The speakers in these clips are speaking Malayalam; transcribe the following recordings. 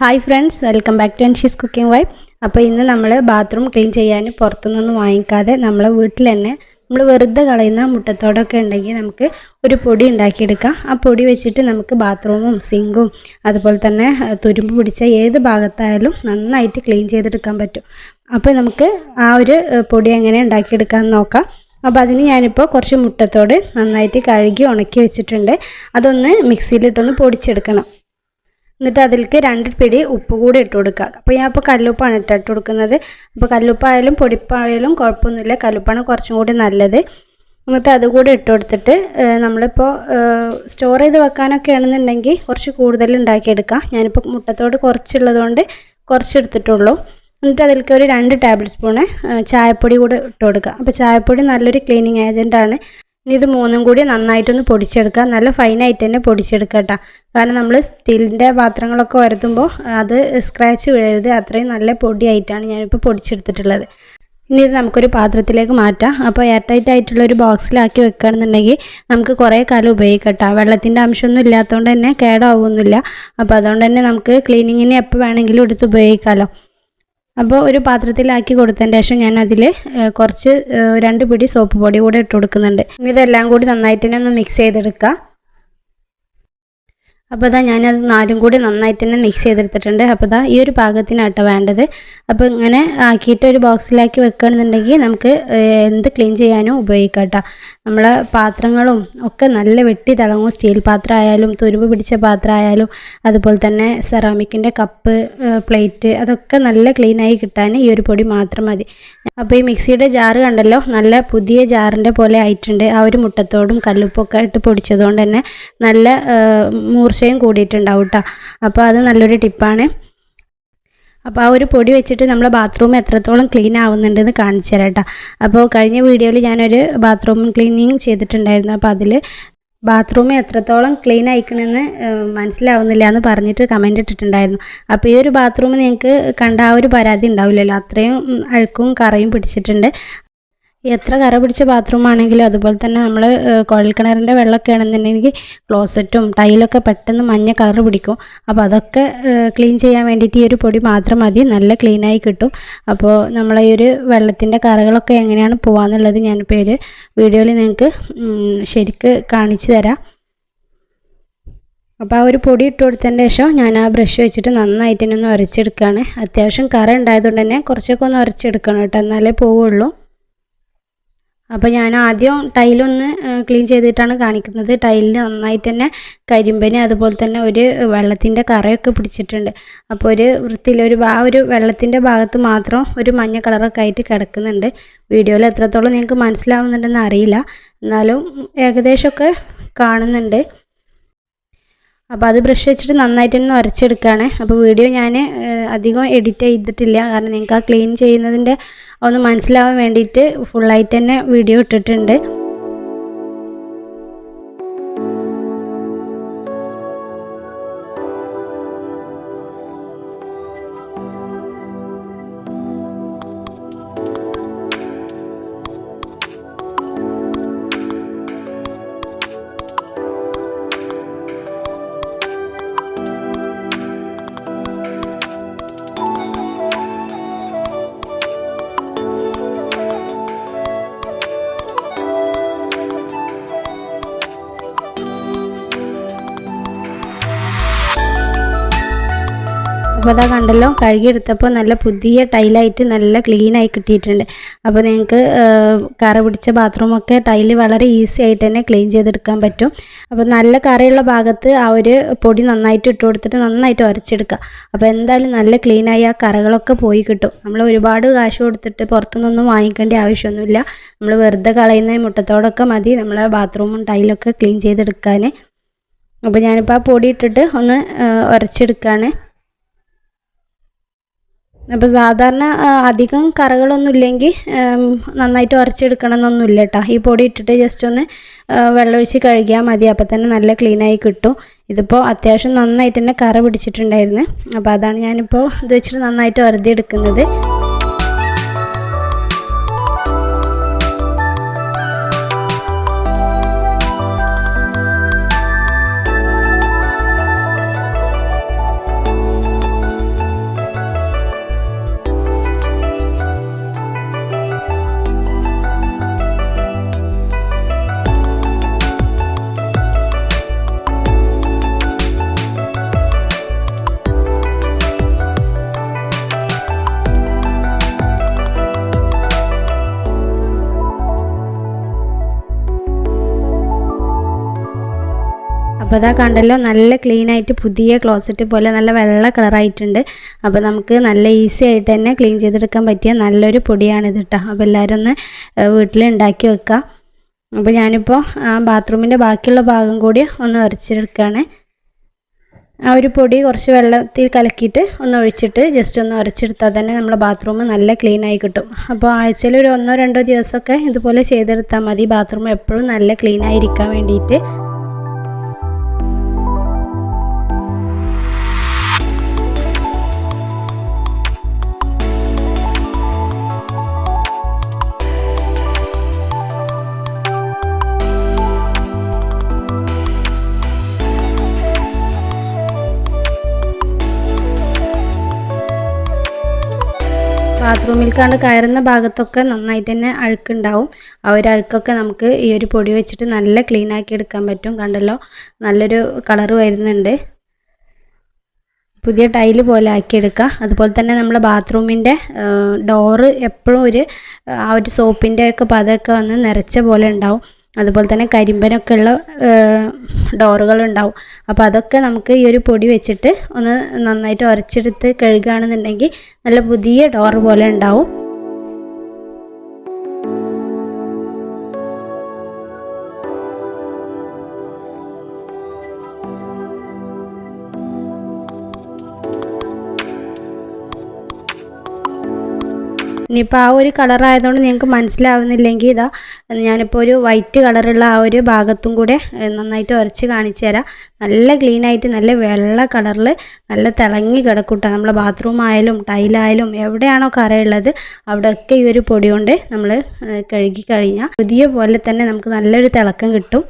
Hi friends welcome back to Anshi's cooking vibe അപ്പോൾ ഇന്ന് നമ്മൾ ബാത്റൂം ക്ലീൻ ചെയ്യാൻ പുറത്തുനിന്നൊന്നും വാങ്ങിക്കാതെ നമ്മളെ വീട്ടിൽ തന്നെ നമ്മൾ വെറുതെ കളയുന്ന മുട്ടത്തോടൊക്കെ ഉണ്ടെങ്കിൽ നമുക്ക് ഒരു പൊടി ഉണ്ടാക്കിയെടുക്കാം. ആ പൊടി വെച്ചിട്ട് നമുക്ക് ബാത്റൂമും സിങ്കും അതുപോലെ തന്നെ തുരുമ്പ് പിടിച്ച ഏത് ഭാഗത്തായാലും നന്നായിട്ട് ക്ലീൻ ചെയ്തെടുക്കാൻ പറ്റും. അപ്പോൾ നമുക്ക് ആ ഒരു പൊടി എങ്ങനെ ഉണ്ടാക്കിയെടുക്കാമെന്ന് നോക്കാം. അപ്പോൾ അതിന് ഞാനിപ്പോൾ കുറച്ച് മുട്ടത്തോട് നന്നായിട്ട് കഴുകി ഉണക്കി വെച്ചിട്ടുണ്ട്. അതൊന്ന് മിക്സിയിലിട്ടൊന്ന് പൊടിച്ചെടുക്കണം. എന്നിട്ട് അതിലേക്ക് രണ്ട് പിടി ഉപ്പ് കൂടി ഇട്ട് കൊടുക്കുക. അപ്പോൾ ഞാൻ ഇപ്പോൾ കല്ലുപ്പാണ് ഇട്ട് ഇട്ട് കൊടുക്കുന്നത്. അപ്പോൾ കല്ലുപ്പായാലും പൊടിപ്പായാലും കുഴപ്പമൊന്നുമില്ല. കല്ലുപ്പാണ് കുറച്ചും കൂടി നല്ലത്. എന്നിട്ട് അതുകൂടി ഇട്ട് കൊടുത്തിട്ട് നമ്മളിപ്പോൾ സ്റ്റോർ ചെയ്ത് വെക്കാനൊക്കെ ആണെന്നുണ്ടെങ്കിൽ കുറച്ച് കൂടുതൽ ഉണ്ടാക്കിയെടുക്കാം. ഞാനിപ്പോൾ മുട്ടത്തോട് കുറച്ചുള്ളത് കൊണ്ട് കുറച്ച് എടുത്തിട്ടുള്ളൂ എന്നിട്ട് അതിലേക്ക് ഒരു രണ്ട് ടേബിൾ സ്പൂണ് ചായപ്പൊടി കൂടി ഇട്ട് കൊടുക്കുക. അപ്പോൾ ചായപ്പൊടി നല്ലൊരു ക്ലീനിങ് ഏജന്റാണ് ഇനി ഇത് മൂന്നും കൂടി നന്നായിട്ടൊന്ന് പൊടിച്ചെടുക്കുക. നല്ല ഫൈനായിട്ട് തന്നെ പൊടിച്ചെടുക്കുക കേട്ടോ. കാരണം നമ്മൾ സ്റ്റീലിന്റെ പാത്രങ്ങളൊക്കെ വരുത്തുമ്പോൾ അത് സ്ക്രാച്ച് വീഴരുത്. അത്രയും നല്ല പൊടിയായിട്ടാണ് ഞാനിപ്പോൾ പൊടിച്ചെടുത്തിട്ടുള്ളത്. ഇനി ഇത് നമുക്കൊരു പാത്രത്തിലേക്ക് മാറ്റാം. അപ്പോൾ എയർ ടൈറ്റ് ആയിട്ടുള്ള ഒരു ബോക്സിലാക്കി വെക്കുകയാണെന്നുണ്ടെങ്കിൽ നമുക്ക് കുറേ കാലം ഉപയോഗിക്കട്ടോ കേട്ടോ. വെള്ളത്തിന്റെ അംശമൊന്നും ഇല്ലാത്തതുകൊണ്ട് തന്നെ കേടാവുമൊന്നുമില്ല അപ്പോൾ അതുകൊണ്ട് തന്നെ നമുക്ക് ക്ലീനിങ്ങിന് എപ്പോൾ വേണമെങ്കിലും എടുത്ത് ഉപയോഗിക്കാമല്ലോ അപ്പോൾ ഒരു പാത്രത്തിലാക്കി കൊടുത്തതിന് ശേഷം ഞാൻ അതിൽ കുറച്ച് രണ്ട് പിടി സോപ്പ് പൊടി കൂടെ ഇട്ട് കൊടുക്കുന്നുണ്ട്. ഇതെല്ലാം കൂടി നന്നായിട്ട് തന്നെ ഒന്ന് മിക്സ് ചെയ്തെടുക്കുക അപ്പോൾ ഇതാ ഞാനത് നാലും കൂടി നന്നായിട്ട് തന്നെ മിക്സ് ചെയ്തെടുത്തിട്ടുണ്ട്. അപ്പോൾ ഇതാ ഈ ഒരു പാകത്തിനാട്ടോ വേണ്ടത്. അപ്പോൾ ഇങ്ങനെ ആക്കിയിട്ട് ഒരു ബോക്സിലാക്കി വെക്കുകയാണെന്നുണ്ടെങ്കിൽ നമുക്ക് എന്ത് ക്ലീൻ ചെയ്യാനും ഉപയോഗിക്കാം കേട്ടോ നമ്മളെ പാത്രങ്ങളും ഒക്കെ നല്ല വെട്ടി തിളങ്ങും. സ്റ്റീൽ പാത്രം ആയാലും തുരുമ്പ് പിടിച്ച പാത്രം ആയാലും അതുപോലെ തന്നെ സെറാമിക്കിന്റെ കപ്പ് പ്ലേറ്റ് അതൊക്കെ നല്ല ക്ലീനായി കിട്ടാൻ ഈ ഒരു പൊടി മാത്രം മതി. അപ്പോൾ ഈ മിക്സിയുടെ ജാറ് കണ്ടല്ലോ? നല്ല പുതിയ ജാറിന്റെ പോലെ ആയിട്ടുണ്ട്. ആ ഒരു മുട്ടത്തോടും കല്ലുപ്പൊക്കെ ഇട്ട് പൊടിച്ചതുകൊണ്ട് തന്നെ നല്ല ആ, മൂർച്ചയും കൂടിയിട്ടുണ്ടാവും കേട്ടോ അപ്പോൾ അത് നല്ലൊരു ടിപ്പാണ്. അപ്പോൾ ആ ഒരു പൊടി വെച്ചിട്ട് നമ്മുടെ ബാത്റൂം എത്രത്തോളം ക്ലീൻ ആവുന്നുണ്ടെന്ന് കാണിച്ചു തരാം കേട്ടോ അപ്പോൾ കഴിഞ്ഞ വീഡിയോയിൽ ഞാനൊരു ബാത്റൂം ക്ലീനിങ് ചെയ്തിട്ടുണ്ടായിരുന്നു. അപ്പോൾ അതിൽ ബാത്റൂം എത്രത്തോളം ക്ലീൻ ആയിക്കണമെന്ന് മനസ്സിലാവുന്നില്ല എന്ന് പറഞ്ഞിട്ട് കമന്റ് ഇട്ടിട്ടുണ്ടായിരുന്നു. അപ്പോൾ ഈ ഒരു ബാത്റൂം നിങ്ങൾക്ക് കണ്ട ആ ഒരു പരാതി ഉണ്ടാവില്ലല്ലോ. അത്രയും അഴുക്കും കറയും പിടിച്ചിട്ടുണ്ട്. എത്ര കറ പിടിച്ച ബാത്റൂം ആണെങ്കിലും അതുപോലെ തന്നെ നമ്മൾ കുഴൽക്കിണറിന്റെ വെള്ളമൊക്കെ ആണെന്നുണ്ടെങ്കിൽ ക്ലോസറ്റും ടൈലൊക്കെ പെട്ടെന്ന് മഞ്ഞ കളർ പിടിക്കും. അപ്പോൾ അതൊക്കെ ക്ലീൻ ചെയ്യാൻ വേണ്ടിയിട്ട് ഈ ഒരു പൊടി മാത്രം മതി. നല്ല ക്ലീനായി കിട്ടും. അപ്പോൾ നമ്മൾ ഈ ഒരു വെള്ളത്തിന്റെ കറകളൊക്കെ എങ്ങനെയാണ് പോകാമെന്നുള്ളത് ഞാനിപ്പോൾ ഒരു വീഡിയോയിൽ നിങ്ങൾക്ക് ശരിക്ക് കാണിച്ചു തരാം. അപ്പോൾ ആ ഒരു പൊടി ഇട്ട് കൊടുത്തതിന്റെ ശേഷം ഞാൻ ആ ബ്രഷ് വെച്ചിട്ട് നന്നായിട്ട് തന്നെ ഒന്ന് ഉരച്ചെടുക്കുകയാണ് അത്യാവശ്യം കറ ഉണ്ടായതുകൊണ്ട് തന്നെ കുറച്ചൊക്കെ ഒന്ന് ഉരച്ചെടുക്കണം കേട്ടോ. എന്നാലേ പോവുള്ളൂ. അപ്പോൾ ഞാൻ ആദ്യം ടൈലൊന്ന് ക്ലീൻ ചെയ്തിട്ടാണ് കാണിക്കുന്നത്. ടൈലിന് നന്നായിട്ട് തന്നെ കരിമ്പന് അതുപോലെ തന്നെ ഒരു വെള്ളത്തിന്റെ കറയൊക്കെ പിടിച്ചിട്ടുണ്ട്. അപ്പോൾ ഒരു വൃത്തിയിൽ ഒരു ആ ഒരു വെള്ളത്തിന്റെ ഭാഗത്ത് മാത്രം ഒരു മഞ്ഞ കളറൊക്കെ ആയിട്ട് കിടക്കുന്നുണ്ട്. വീഡിയോയിൽ എത്രത്തോളം നിങ്ങൾക്ക് മനസ്സിലാവുന്നുണ്ടെന്ന് അറിയില്ല. എന്നാലും ഏകദേശമൊക്കെ കാണുന്നുണ്ട്. അപ്പോൾ അത് ബ്രഷ് വെച്ചിട്ട് നന്നായിട്ട് തന്നെ ഉരച്ചെടുക്കുകയാണ് അപ്പോൾ വീഡിയോ ഞാൻ അധികം എഡിറ്റ് ചെയ്തിട്ടില്ല. കാരണം നിങ്ങൾക്ക് ആ ക്ലീൻ ചെയ്യുന്നതിന്റെ ഒന്ന് മനസ്സിലാവാൻ വേണ്ടിയിട്ട് ഫുള്ളായിട്ട് തന്നെ വീഡിയോ ഇട്ടിട്ടുണ്ട്. അപ്പോൾ അതാ കണ്ടല്ലോ കഴുകിയെടുത്തപ്പോൾ നല്ല പുതിയ ടൈലായിട്ട് നല്ല ക്ലീനായി കിട്ടിയിട്ടുണ്ട്. അപ്പോൾ നിങ്ങൾക്ക് കറ പിടിച്ച ബാത്റൂമൊക്കെ ടൈൽ വളരെ ഈസി ആയിട്ട് തന്നെ ക്ലീൻ ചെയ്തെടുക്കാൻ പറ്റും. അപ്പോൾ നല്ല കറയുള്ള ഭാഗത്ത് ആ ഒരു പൊടി നന്നായിട്ട് ഇട്ട് കൊടുത്തിട്ട് നന്നായിട്ട് ഉരച്ചെടുക്കുക അപ്പോൾ എന്തായാലും നല്ല ക്ലീനായി ആ കറകളൊക്കെ പോയി കിട്ടും. നമ്മൾ ഒരുപാട് കാശ് കൊടുത്തിട്ട് പുറത്തുനിന്നൊന്നും വാങ്ങിക്കേണ്ട ആവശ്യമൊന്നുമില്ല. നമ്മൾ വെറുതെ കളയുന്ന മുട്ടത്തോടൊക്കെ മതി നമ്മളെ ബാത്റൂമും ടൈലൊക്കെ ക്ലീൻ ചെയ്തെടുക്കാൻ. അപ്പോൾ ഞാനിപ്പോൾ ആ പൊടി ഇട്ടിട്ട് ഒന്ന് ഉരച്ചെടുക്കുകയാണ് അപ്പോൾ സാധാരണ അധികം കറകളൊന്നും ഇല്ലെങ്കിൽ നന്നായിട്ട് ഉരച്ചെടുക്കണം എന്നൊന്നുമില്ല കേട്ടോ ഈ പൊടി ഇട്ടിട്ട് ജസ്റ്റ് ഒന്ന് വെള്ളമൊഴിച്ച് കഴുകിയാൽ മതി. അപ്പോൾ തന്നെ നല്ല ക്ലീനായി കിട്ടും. ഇതിപ്പോൾ അത്യാവശ്യം നന്നായിട്ട് തന്നെ കറ പിടിച്ചിട്ടുണ്ടായിരുന്നു. അപ്പോൾ അതാണ് ഞാനിപ്പോൾ ഇത് വെച്ചിട്ട് നന്നായിട്ട് ഉരതി എടുക്കുന്നത് അതാ കണ്ടല്ലോ നല്ല ക്ലീൻ ആയിട്ട് പുതിയ ക്ലോസറ്റ് പോലെ നല്ല വെള്ള കളറായിട്ടുണ്ട് അപ്പോൾ നമുക്ക് നല്ല ഈസി ആയിട്ട് തന്നെ ക്ലീൻ ചെയ്തെടുക്കാൻ പറ്റിയ നല്ലൊരു പൊടിയാണിത് കേട്ടോ അപ്പോൾ എല്ലാവരും ഒന്ന് വീട്ടിൽ ഉണ്ടാക്കി വെക്കുക അപ്പോൾ ഞാനിപ്പോൾ ആ ബാത്റൂമിന്റെ ബാക്കിയുള്ള ഭാഗം കൂടി ഒന്ന് ഉരച്ചെടുക്കുകയാണ് ആ ഒരു പൊടി കുറച്ച് വെള്ളത്തിൽ കലക്കിയിട്ട് ഒന്ന് ഒഴിച്ചിട്ട് ജസ്റ്റ് ഒന്ന് ഉരച്ചെടുത്താൽ തന്നെ നമ്മുടെ ബാത്റൂം നല്ല ക്ലീൻ ആയി കിട്ടും. അപ്പോൾ ആഴ്ചയിൽ ഒരു ഒന്നോ രണ്ടോ ദിവസമൊക്കെ ഇതുപോലെ ചെയ്തെടുത്താൽ മതി. ബാത്റൂം എപ്പോഴും നല്ല ക്ലീൻ ആയിരിക്കാൻ വേണ്ടിയിട്ട്. ബാത്റൂമിലേക്കാണ്ട് കയറുന്ന ഭാഗത്തൊക്കെ നന്നായിട്ട് തന്നെ അഴുക്കുണ്ടാവും. ആ ഒരു അഴുക്കൊക്കെ നമുക്ക് ഈ ഒരു പൊടി വെച്ചിട്ട് നല്ല ക്ലീൻ ആക്കി എടുക്കാൻ പറ്റും. കണ്ടല്ലോ? നല്ലൊരു കളർ വരുന്നുണ്ട്. പുതിയ ടൈൽ പോലെ ആക്കിയെടുക്കുക അതുപോലെ തന്നെ നമ്മൾ ബാത്റൂമിന്റെ ഡോറ് എപ്പോഴും ഒരു ആ ഒരു സോപ്പിന്റെ ഒക്കെ പതൊക്കെ വന്ന് നിറച്ച പോലെ ഉണ്ടാവും. അതുപോലെ തന്നെ കരിമ്പനൊക്കെ ഉള്ള ഡോറുകൾ ഉണ്ടാവും അപ്പോൾ അതൊക്കെ നമുക്ക് ഈ ഒരു പൊടി വെച്ചിട്ട് ഒന്ന് നന്നായിട്ട് ഉരച്ചെടുത്ത് കഴുകുകയാണെന്നുണ്ടെങ്കിൽ നല്ല പുതിയ ഡോറ് പോലെ ഉണ്ടാവും. ഇനിയിപ്പോൾ ആ ഒരു കളർ ആയതുകൊണ്ട് നിങ്ങൾക്ക് മനസ്സിലാവുന്നില്ലെങ്കിൽ ഇതാ ഞാനിപ്പോൾ ഒരു വൈറ്റ് കളറുള്ള ആ ഒരു ഭാഗത്തും കൂടെ നന്നായിട്ട് ഉരച്ച് കാണിച്ചു തരാം. നല്ല ക്ലീനായിട്ട് നല്ല വെള്ള കളറിൽ നല്ല തിളങ്ങി കിടക്കൂട്ടോ നമ്മളെ ബാത്റൂം ആയാലും ടൈലായാലും എവിടെയാണോ കറയുള്ളത് അവിടെയൊക്കെ ഈ ഒരു പൊടി കൊണ്ട് നമ്മൾ കഴുകി കഴിഞ്ഞാൽ പുതിയ പോലെ തന്നെ നമുക്ക് നല്ലൊരു തിളക്കം കിട്ടും.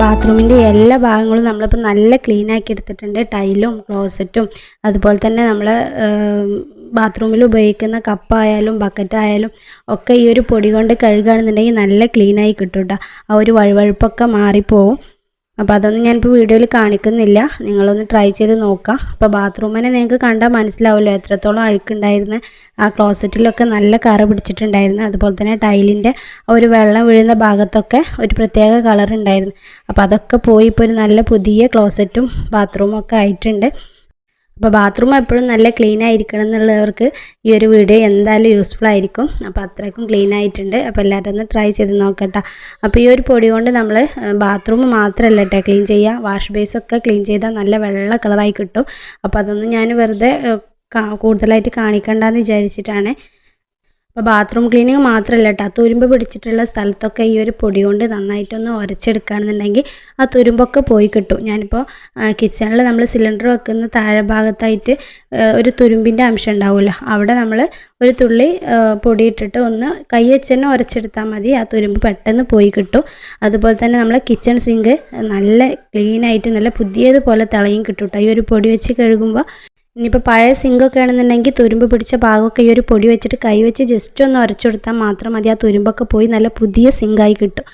ബാത്റൂമിന്റെ എല്ലാ ഭാഗങ്ങളും നമ്മളിപ്പോൾ നല്ല ക്ലീൻ ആക്കി എടുത്തിട്ടുണ്ട്. ടൈലും ക്ലോസറ്റും അതുപോലെ തന്നെ നമ്മൾ ബാത്റൂമിൽ ഉപയോഗിക്കുന്ന കപ്പായാലും ബക്കറ്റായാലും ഒക്കെ ഈ ഒരു പൊടി കൊണ്ട് കഴുകുകയാണെന്നുണ്ടെങ്കിൽ നല്ല ക്ലീനായി കിട്ടും കേട്ടോ ആ ഒരു വഴുവഴുപ്പൊക്കെ മാറിപ്പോവും. അപ്പോൾ അതൊന്നും ഞാനിപ്പോൾ വീഡിയോയിൽ കാണിക്കുന്നില്ല. നിങ്ങളൊന്ന് ട്രൈ ചെയ്ത് നോക്കാം. അപ്പോൾ ബാത്റൂമിനെ നിങ്ങൾക്ക് കണ്ടാൽ മനസ്സിലാവുമല്ലോ എത്രത്തോളം അഴുക്കുണ്ടായിരുന്ന ആ ക്ലോസറ്റിലൊക്കെ നല്ല കറ പിടിച്ചിട്ടുണ്ടായിരുന്നു അതുപോലെ തന്നെ ടൈലിന്റെ ഒരു വെള്ളം വീഴുന്ന ഭാഗത്തൊക്കെ ഒരു പ്രത്യേക കളർ ഉണ്ടായിരുന്നു. അപ്പോൾ അതൊക്കെ പോയി ഇപ്പോൾ ഒരു നല്ല പുതിയ ക്ലോസറ്റും ബാത്റൂമൊക്കെ ആയിട്ടുണ്ട്. അപ്പോൾ ബാത്റൂം എപ്പോഴും നല്ല ക്ലീൻ ആയിരിക്കണം എന്നുള്ളവർക്ക് ഈ ഒരു വീഡിയോ എന്തായാലും യൂസ്ഫുൾ ആയിരിക്കും. അപ്പോൾ അത്രയ്ക്കും ക്ലീൻ ആയിട്ടുണ്ട്. അപ്പോൾ എല്ലാവരും ഒന്ന് ട്രൈ ചെയ്ത് നോക്കട്ടെ. അപ്പോൾ ഈ ഒരു പൊടി കൊണ്ട് നമ്മൾ ബാത്റൂം മാത്രമല്ല കേട്ടോ ക്ലീൻ ചെയ്യുക വാഷ് ബേസൊക്കെ ക്ലീൻ ചെയ്താൽ നല്ല വെള്ള കളറായി കിട്ടും. അപ്പോൾ അതൊന്നും ഞാൻ വെറുതെ കൂടുതലായിട്ട് കാണിക്കണ്ടെന്ന് വിചാരിച്ചിട്ടാണ് അപ്പോൾ ബാത്റൂം ക്ലീനിങ് മാത്രമല്ല കേട്ടോ ആ തുരുമ്പ് പിടിച്ചിട്ടുള്ള സ്ഥലത്തൊക്കെ ഈ ഒരു പൊടി കൊണ്ട് നന്നായിട്ടൊന്ന് ഉരച്ചെടുക്കുകയാണെന്നുണ്ടെങ്കിൽ ആ തുരുമ്പൊക്കെ പോയി കിട്ടും. ഞാനിപ്പോൾ കിച്ചണിൽ നമ്മൾ സിലിണ്ടർ വെക്കുന്ന താഴെ ഭാഗത്തായിട്ട് ഒരു തുരുമ്പിന്റെ അംശം ഉണ്ടാവുമല്ലോ. അവിടെ നമ്മൾ ഒരു തുള്ളി പൊടി ഇട്ടിട്ട് ഒന്ന് കൈ വെച്ച് തന്നെ ഉരച്ചെടുത്താൽ മതി. ആ തുരുമ്പ് പെട്ടെന്ന് പോയി കിട്ടും. അതുപോലെ തന്നെ നമ്മളെ കിച്ചൺ സിങ്ക് നല്ല ക്ലീനായിട്ട് നല്ല പുതിയതുപോലെ തിളയും കിട്ടും കേട്ടോ ഈ ഒരു പൊടി വെച്ച് കഴുകുമ്പോൾ ഇനിയിപ്പോൾ പഴയ സിങ്കൊക്കെ ആണെന്നുണ്ടെങ്കിൽ തുരുമ്പ് പിടിച്ച ഭാഗമൊക്കെ ഈ ഒരു പൊടി വെച്ചിട്ട് കൈ വെച്ച് ജസ്റ്റ് ഒന്ന് ഉരച്ചു കൊടുത്താൽ മാത്രം മതി. ആ തുരുമ്പൊക്കെ പോയി നല്ല പുതിയ സിങ്കായി കിട്ടും.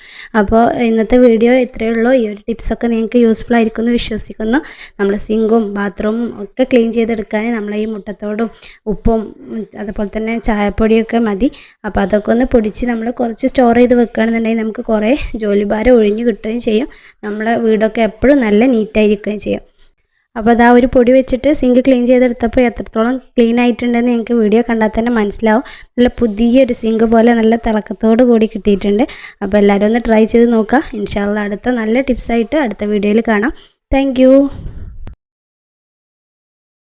അപ്പോൾ ഇന്നത്തെ വീഡിയോ ഇത്രയേ ഉള്ളൂ. ഈ ഒരു ടിപ്സൊക്കെ നിങ്ങൾക്ക് യൂസ്ഫുൾ ആയിരിക്കുമെന്ന് വിശ്വസിക്കുന്നു. നമ്മൾ സിങ്കും ബാത്റൂമും ഒക്കെ ക്ലീൻ ചെയ്തെടുക്കാൻ നമ്മൾ ഈ മുട്ടത്തോടും ഉപ്പും അതുപോലെ തന്നെ ചായപ്പൊടിയൊക്കെ മതി. അപ്പോൾ അതൊക്കെ ഒന്ന് പൊടിച്ച് നമ്മൾ കുറച്ച് സ്റ്റോർ ചെയ്ത് വെക്കുകയാണെന്നുണ്ടെങ്കിൽ നമുക്ക് കുറേ ജോലിഭാരം ഒഴിഞ്ഞു കിട്ടുകയും ചെയ്യും. നമ്മളെ വീടൊക്കെ എപ്പോഴും നല്ല നീറ്റായിരിക്കുകയും ചെയ്യും. അപ്പോൾ അതാ ഒരു പൊടി വെച്ചിട്ട് സിങ്ക് ക്ലീൻ ചെയ്തെടുത്തപ്പോൾ എത്രത്തോളം ക്ലീൻ ആയിട്ടുണ്ടെന്ന് നിങ്ങൾക്ക് വീഡിയോ കണ്ടാൽ തന്നെ മനസ്സിലാവും. നല്ല പുതിയൊരു സിങ്ക് പോലെ നല്ല തിളക്കത്തോട് കൂടി കിട്ടിയിട്ടുണ്ട്. അപ്പോൾ എല്ലാവരും ഒന്ന് ട്രൈ ചെയ്ത് നോക്കുക ഇൻഷാല്ല അടുത്ത നല്ല ടിപ്സായിട്ട് അടുത്ത വീഡിയോയിൽ കാണാം. താങ്ക്